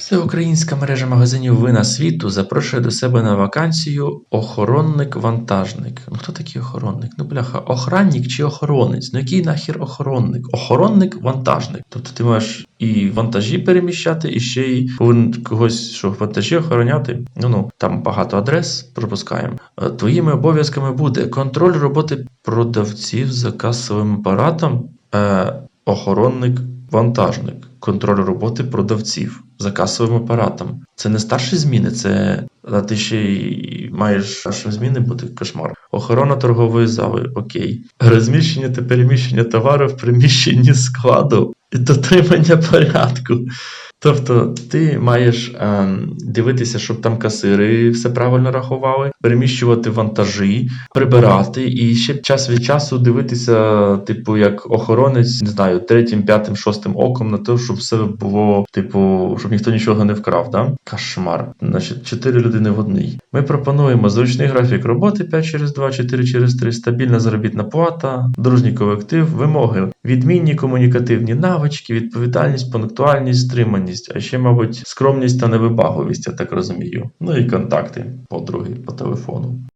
Всеукраїнська мережа магазинів вина світу запрошує до себе на вакансію охоронник-вантажник. Ну хто такий охоронник? Ну бляха, охранник чи охоронець? Ну який нахер охоронник? Охоронник-вантажник. Тобто ти маєш і вантажі переміщати, і ще й повинен когось, що вантажі охороняти. Ну ну там багато адрес пропускаємо. Е, Твоїми обов'язками буде контроль роботи продавців за касовим апаратом, е, охоронник-вантажник, контроль роботи продавців за касовим апаратом. Це не старші зміни, це а ти ще й маєш старші зміни бути кошмар. Охорона торгової зали, окей. Розміщення та переміщення товару в приміщенні складу і дотримання порядку. Тобто ти маєш ем, дивитися, щоб там касири все правильно рахували, переміщувати вантажі, прибирати, і ще час від часу дивитися, типу, як охоронець, не знаю, третім, п'ятим, шостим оком на те, щоб все було, типу, щоб ніхто нічого не вкрав. Да? Кошмар. Значить, чотири людини в одній. Ми пропонуємо зручний графік роботи 5 через 2, 4 через 3, стабільна заробітна плата, дружній колектив, вимоги, відмінні комунікативні навички, відповідальність, пунктуальність, стриманість, а ще, мабуть, скромність та невибагливість, я так розумію. Ну і контакти подруги по телефону.